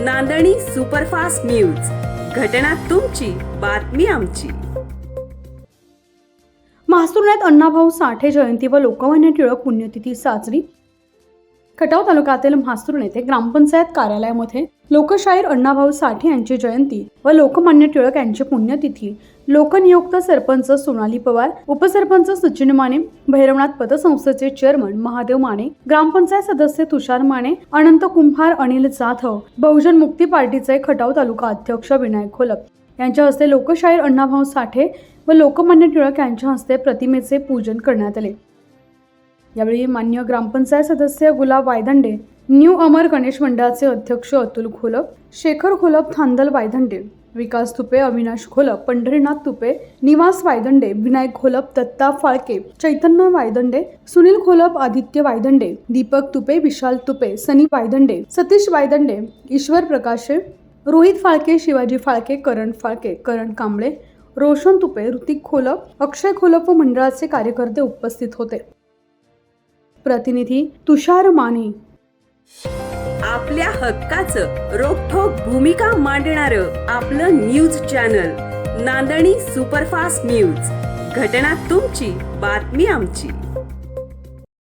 नांदणी superfast news. घटना तुमची बातमी आमची. महासुरण्यात अण्णाभाऊ साठे जयंती व लोकमान्य टिळक पुण्यतिथी साजरी खटाव तालुक्यातील म्हासूर येथे ग्रामपंचायत कार्यालयामध्ये लोकशाहीर अण्णाभाऊ साठे यांची जयंती व लोकमान्य टिळक यांची पुण्यतिथी. लोकनियुक्त सरपंच सोनाली पवार उपसरपंच सचिन माने भैरवनाथ पतसंस्थेचे चेअरमन महादेव माने ग्रामपंचायत सदस्य तुषार माने अनंत कुंभार अनिल जाधव बहुजन मुक्ती पार्टीचे खटाव तालुका अध्यक्ष विनायक खोलक यांच्या हस्ते लोकशाहीर अण्णाभाऊ साठे व लोकमान्य टिळक यांच्या हस्ते प्रतिमेचे पूजन करण्यात आले. यावेळी मान्य ग्रामपंचायत सदस्य गुलाब वायदंडे न्यू अमर गणेश मंडळाचे अध्यक्ष अतुल खोलप शेखर खोलप थांदल वायदंडे विकास तुपे अविनाश खोलप पंढरीनाथ तुपे निवास वायदंडे विनायक खोलप दत्ता फाळके चैतन्य वायदंडे सुनील खोलप आदित्य वायदंडे दीपक तुपे विशाल तुपे सनी वायदंडे सतीश वायदंडे ईश्वर प्रकाशे रोहित फाळके शिवाजी फाळके करण फाळके करण कांबळे रोशन तुपे ऋतिक खोलप अक्षय खोलप व मंडळाचे कार्यकर्ते उपस्थित होते. प्रतिनिधी तुषार माने. आपल्या हक्काचं रोखोक भूमिका मांडणारं आपलं news channel Nandani superfast news. घटना तुमची बातमी आमची.